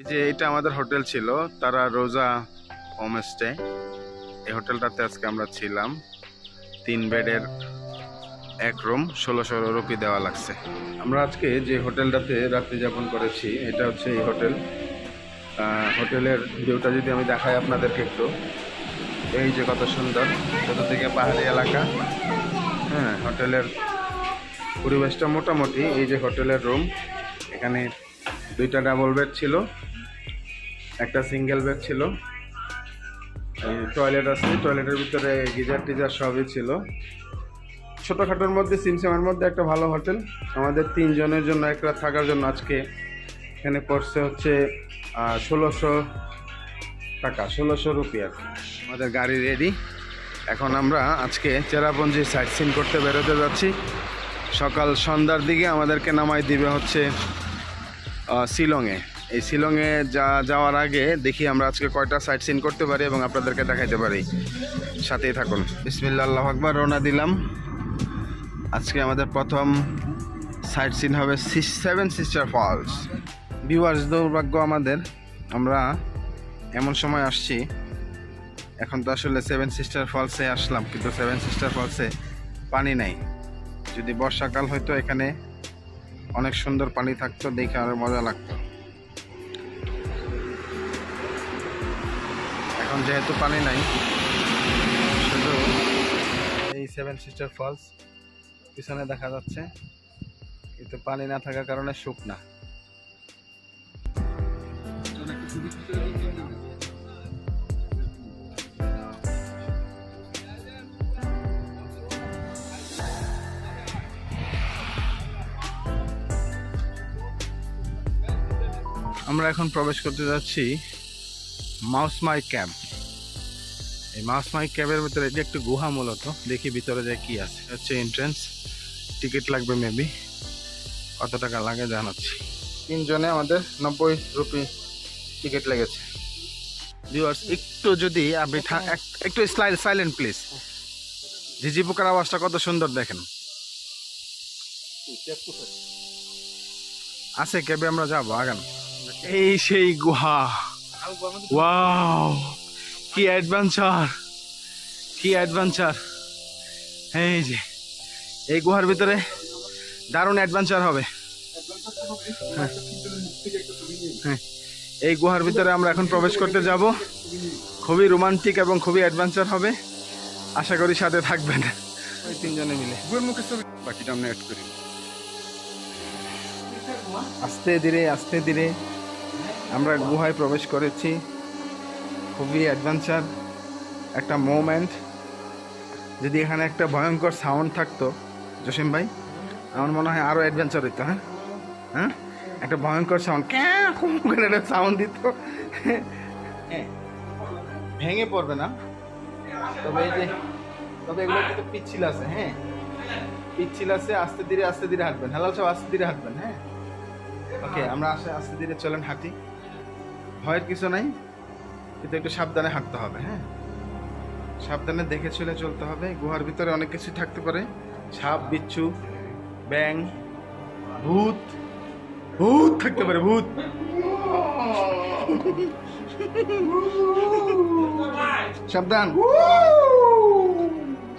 যে এটা আমাদের হোটেল ছিল, তারা রোজা হোমস্টে। এই হোটেলটাতে আজকে আমরা ছিলাম। তিন বেডের এক রুম, ষোলোশো রুপি দেওয়া লাগছে। আমরা আজকে যে হোটেলটাতে রাত্রি যাপন করেছি, এটা হচ্ছে এই হোটেল। হোটেলের ভিউটা যদি আমি দেখাই আপনাদেরকে একটু। এই যে কত সুন্দর, চতুর্দিকে পাহাড়ি এলাকা। হ্যাঁ হোটেলের পরিবেশটা মোটামুটি এই যে হোটেলের রুম। এখানে দুইটা ডাবল বেড ছিল, একটা সিঙ্গেল বেড ছিল। টয়লেট আছে টয়লেটের ভিতরে গিজার টিজার সবই ছিল। ছোটোখাটোর মধ্যে, সিমসিমের মধ্যে একটা ভালো হোটেল। আমাদের তিনজনের জন্য একটা থাকার জন্য আজকে এখানে পড়ছে হচ্ছে ষোলোশো টাকা, ষোলোশো রুপিয়া আমাদের গাড়ি রেডি এখন আমরা আজকে চেরাপুঞ্জি সাইট সিন করতে বেরোতে যাচ্ছি। সকাল সন্ধ্যার দিকে আমাদেরকে নামাই দিবে হচ্ছে শিলংয়ে। এই শিলংয়ে যা যাওয়ার আগে দেখি আমরা আজকে কয়টা সাইট সিন করতে পারি এবং আপনাদেরকে দেখাইতে পারি। সাথেই থাকুন। বিসমিল্লা আল্লাহ আকবর, রওনা দিলাম। আজকে আমাদের প্রথম সাইট সিন হবে সেভেন সিস্টার ফলস ভিউয়ার্স দুর্ভাগ্য আমাদের, আমরা এমন সময় আসছি। এখন তো আসলে সেভেন সিস্টার ফলসে আসলাম, কিন্তু সেভেন সিস্টার ফলসে পানি নাই। যদি বর্ষাকাল হয়তো এখানে অনেক সুন্দর পানি থাকতো, দেখে আরও মজা লাগতো। এখন যেহেতু পানি নাই, শুধু এই সেভেন সিস্টার ফলস পিছনে দেখা যাচ্ছে। কিন্তু পানি না থাকার কারণে শুকনা। আমরা এখন প্রবেশ করতে যাচ্ছি মাউসমাই ক্যাম্প এই মাউসমাই ক্যাম্পের ভিতরে এটি একটি গুহা মূলত দেখি ভিতরে যে কি আছে। হচ্ছে এন্ট্রেন্স টিকিট লাগবে মেবি কত টাকা লাগে জানাচ্ছি। তিনজনে আমাদের নব্বই রুপি টিকিট লেগেছে। ভিউয়ার্স একটু যদি আপনি একটু সাইলেন্ট প্লিজ ঝিঝি পোকার আওয়াজটা কত সুন্দর দেখেন। আছে ক্যাবে আমরা যাব আগান। এই সেই গুহা। ওয়াও কি অ্যাডভেঞ্চার কি অ্যাডভেঞ্চার এই যে এই গুহার ভিতরে দারুণ অ্যাডভেঞ্চার হবে। হ্যাঁ। হ্যাঁ। এই গুহার ভিতরে আমরা এখন প্রবেশ করতে যাব। খুবই রোমান্টিক এবং খুবই অ্যাডভেঞ্চার হবে। আশা করি সাথে থাকবেন। ওই তিনজনে মিলে। বাকিটা আমরা অ্যাড করি। আস্তে ধীরে আস্তে ধীরে। আমরা গুহায় প্রবেশ করেছি। খুবই অ্যাডভেঞ্চার একটা মোমেন্ট যদি এখানে একটা ভয়ঙ্কর সাউন্ড থাকতো, জসিম ভাই, আমার মনে হয় আরও অ্যাডভেঞ্চার হইতো হ্যাঁ? হ্যাঁ? একটা ভয়ঙ্কর সাউন্ড করে একটা সাউন্ড দিত। হ্যাঁ ভেঙে পড়বে না। তবে এই যে, তবে এগুলো কিন্তু পিচ্ছিল আছে হ্যাঁ? পিচ্ছিল আছে, আস্তে ধীরে আস্তে ধীরে হাঁটবেন। হালাল সব আস্তে ধীরে হাঁটবেন হ্যাঁ? ওকে আমরা আসে আস্তে ধীরে চলেন হাঁটি। ভয়ের কিছু নাই, কিন্তু একটু সাবধানে হাঁটতে হবে হ্যাঁ? সাবধানে দেখে চলে চলতে হবে, গুহার ভিতরে অনেক কিছু থাকতে পারে। সাপ, বিচ্ছু ব্যাং ভূত ভূত থাকতে পারে, ভূত। সাবধান।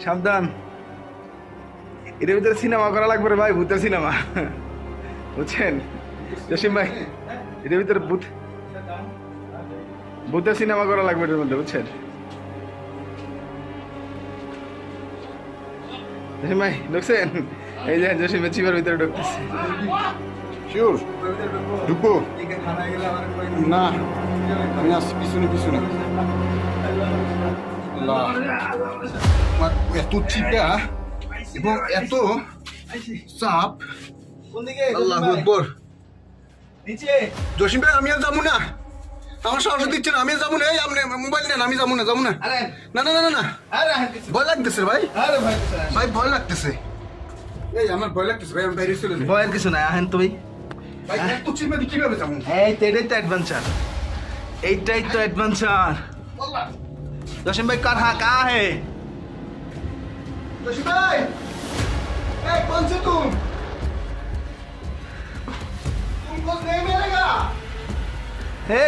সাবধান। এর ভিতরে সিনেমা করা লাগবে ভাই, ভূতের সিনেমা। বুঝছেন? জসিম ভাই এর ভিতরে ভূত ভূতের সিনেমা করা লাগবে এর মধ্যে বুঝছেন? ভাই ঢুকছেন? এই যে জসিমের চিপের ভিতরে ঢুকতেছে। শিওর ঢুকবো? না আমি আসছি পিছনে পিছনে। এত চিপা এবং এত চাপ। কোন আল্লাহ জসিম ভাই আমি আর যাব না। আমার সাহস দিচ্ছে না আমি যাব না। এই আপনি মোবাইল নেন আমি যাব না যাব না। না না না না ভয় লাগতেছে ভাই। ভাই ভয় লাগতেছে। এই আমার ভয় লাগতেছে ভাই আমি বাইরে চলে যাই। ভয়ের কিছু নাই আহেন তুই ভাই হ্যাঁ? কীভাবে এই ভাই কা হে। ভাই!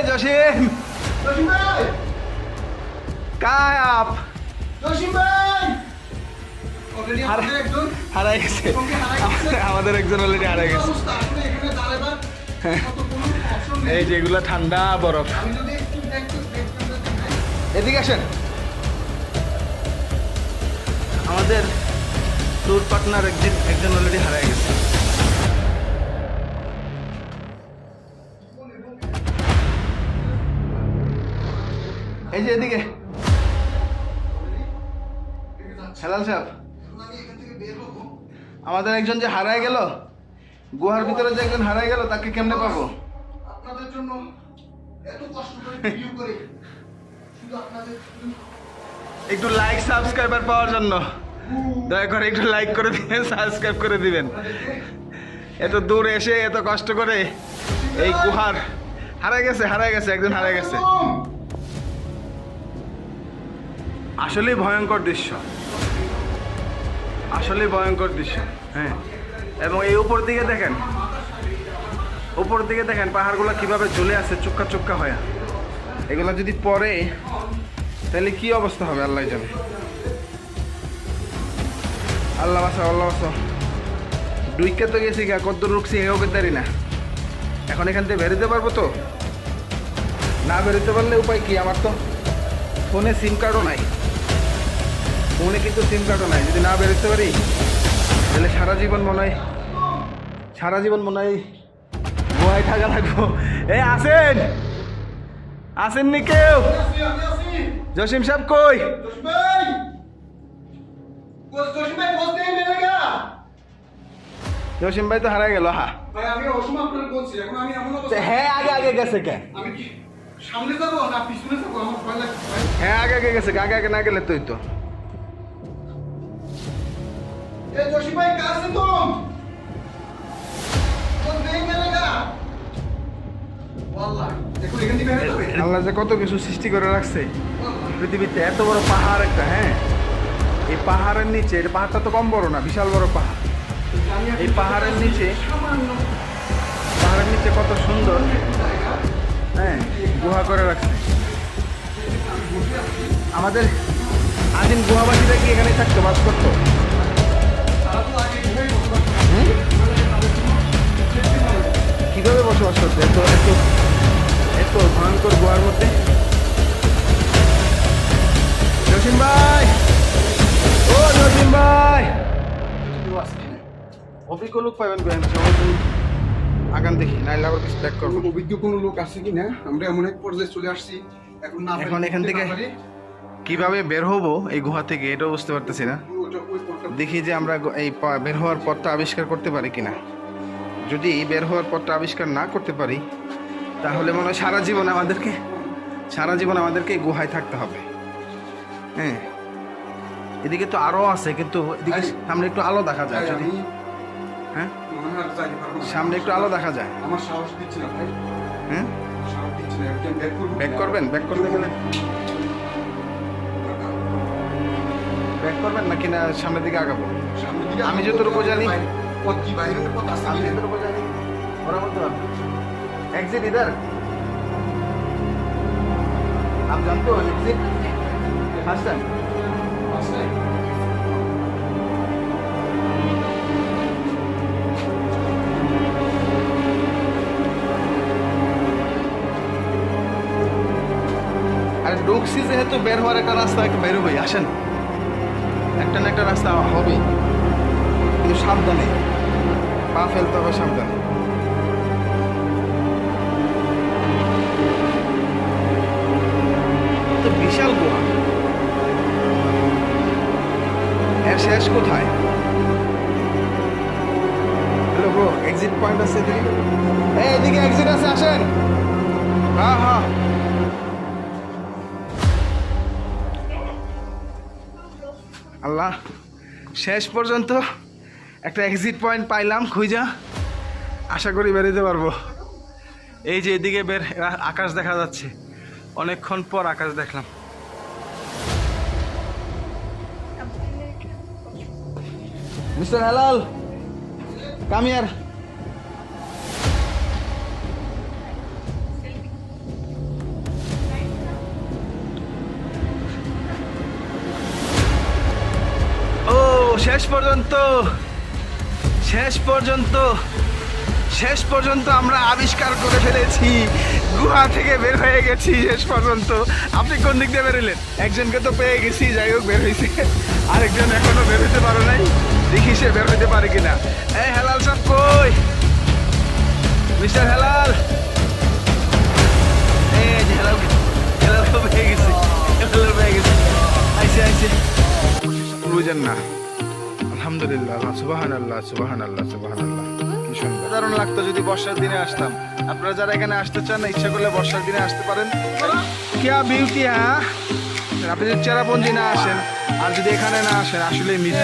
জসিম জসিম ভাই काय आप জসিম ভাই অলরেডি আরে- আমাদের একজন হারাই গেছে সঙ্গে হারাই গেছে। আমাদের একজন অলরেডি হারাই কি গেছে অবস্থা? আসলে এখানে দাঁড়াবার মতো কোনো option নেই। এই যেগুলো ঠান্ডা বরফ আমি যদি একটু একটু একটু দেখাই। এদিকে আসেন আমাদের ট্যুর পার্টনার একজন একজন অলরেডি হারাই গেছে এই যে এদিকে। হেলাল সাহেব। আমাদের একজন যে হারায় গেল গুহার ভিতরে যে একজন হারায় গেল তাকে কেমনে পাবো? আপনাদের জন্য এত কষ্ট করে করে। শুধু আপনাদের একটু লাইক সাবস্ক্রাইবার পাওয়ার জন্য। দয়া করে একটু লাইক করে দিবেন সাবস্ক্রাইব করে দিবেন। এত দূর এসে এত কষ্ট করে এই গুহার হারাই গেছে হারাই গেছে একজন হারাই গেছে। আসলেই ভয়ঙ্কর দৃশ্য। আসলেই ভয়ঙ্কর দৃশ্য হ্যাঁ। এবং এই উপর দিকে দেখেন, উপর দিকে দেখেন পাহাড়গুলো কীভাবে ঝুলে আছে, চুক্কা চুক্কা হয়ে। এগুলো যদি পরে তাহলে কি অবস্থা হবে, আল্লাহ জানে। আল্লাহ বাসা আল্লাহ বাসা। ডুইকে তো গেছি গা, কত রুকছি হেও করতে না। এখন এখান থেকে বেরোতে পারব তো? না বেরোতে পারলে উপায় কি? আমার তো ফোনে সিম কার্ডও নাই। ফোনে কিন্তু সিম কার্ডও নাই। যদি না বেরোতে পারি তাহলে সারা জীবন মনে হয় সারা জীবন মনে হয় গোয়ায় থাকা লাগবো। এই আসেন! আসেননি কেউ। জসিম সাহেব কই? জসিম ভাই! তো হারাই গেল হা। হ্যাঁ আগে আগে গেছে কে। হ্যাঁ আগে আগে গেছে আগে আগে না গেলে তুই তো হবে। আল্লাহ যে কত কিছু সৃষ্টি করে রাখছে। পৃথিবীতে এত বড় পাহাড় একটা হ্যাঁ? এই পাহাড়ের নিচে এটা পাহাড়টা তো কম বড় না বিশাল বড় পাহাড়। এই পাহাড়ের নিচে পাহাড়ের নিচে কত সুন্দর হ্যাঁ গুহা করে রাখছে। আমাদের আদিম গুহাবাসীরা কি এখানে থাকতো বাস করতো? কীভাবে বসবাস করতো এত এত এত ভয়ঙ্কর গুহার মধ্যে? জসিম ভাই! ও জসিম ভাই! অভিজ্ঞ লোক পাবেন আগান দেখি নাইলে আবার কিছু ব্যাক করব। অভিজ্ঞ কোনো লোক আছে কি না আমরা এমন এক পর্যায়ে চলে আসছি এখন না এখন এখান থেকে কীভাবে বের হব এই গুহা থেকে এটাও বুঝতে পারতেছি না। দেখি যে আমরা এই বের হওয়ার পথটা আবিষ্কার করতে পারি কিনা। যদি বের হওয়ার পথটা আবিষ্কার না করতে পারি তাহলে মনে হয় সারা জীবন আমাদেরকে সারা জীবন আমাদেরকে গুহায় থাকতে হবে। হ্যাঁ। এদিকে তো আরও আছে কিন্তু এদিকে সামনে একটু আলো দেখা যায় যদি হ্যাঁ? মনে হয়। সামনে একটু আলো দেখা যায়। আমার সাহস দিচ্ছে না ভাই। হ্যাঁ? ব্যাক করবেন? ব্যাক করতে গেলে ব্যাক করবেন নাকি না সামনের দিকে আগাবো সামনের দিকে আমি যতটুকু জানি- পথ কি বাইরের পথ আছে আমি কি না? যেটুকু জানি ওরা বলতে পারবে एग्जिट इधर आप जानते हो एग्जिट फर्स्ट टाइम আছে? আর ঢুকছি যেহেতু বের হওয়ার একটা রাস্তা একটা বেরোবেই আসেন একটা না একটা রাস্তা হবে। কিন্তু সাবধানে। পা ফেলতে হবে সাবধানে। বিশাল গুহা এর শেষ কোথায়? হ্যালো এক্সিট পয়েন্ট আছে এদিকে? এক্সিট আছে, আসেন। হ্যাঁ হ্যাঁ। আল্লাহ শেষ পর্যন্ত একটা এক্সিট পয়েন্ট পাইলাম খুঁজা। আশা করি বেরোতে পারব। এই যে এদিকে বের আকাশ দেখা যাচ্ছে। অনেকক্ষণ পর আকাশ দেখলাম। মিস্টার হেলাল কাম শেষ পর্যন্ত শেষ পর্যন্ত শেষ পর্যন্ত আমরা আবিষ্কার করে ফেলেছি। গুহা থেকে বের হয়ে গেছি শেষ পর্যন্ত। আপনি কোন দিক দিয়ে বেরোলেন? একজনকে তো পেয়ে গেছি, যাই হোক, বের হয়েছে আরেকজন এখনও বের হতে পারো নাই। দেখি সে বের হতে পারে কিনা। এই হেলাল সব কই? মিস্টার হেলাল? হেলাল হেলাল পেয়ে গেছি। হেলাল পেয়ে গেছি। আইসে আইসে। বুঝেন না। আলহামদুলিল্লাহ সুবাহান আল্লাহ সুবাহান আল্লাহ সুবাহান আল্লাহ দারুণ লাগতো যদি বর্ষার দিনে আসতাম। আপনারা যারা এখানে আসতে চান না ইচ্ছা করলে বর্ষার দিনে আসতে পারেন। কিয়া বিউটি হ্যাঁ? আপনি যদি চেরাপঞ্জি না আসেন আর যদি এখানে না আসেন আসলে মিস।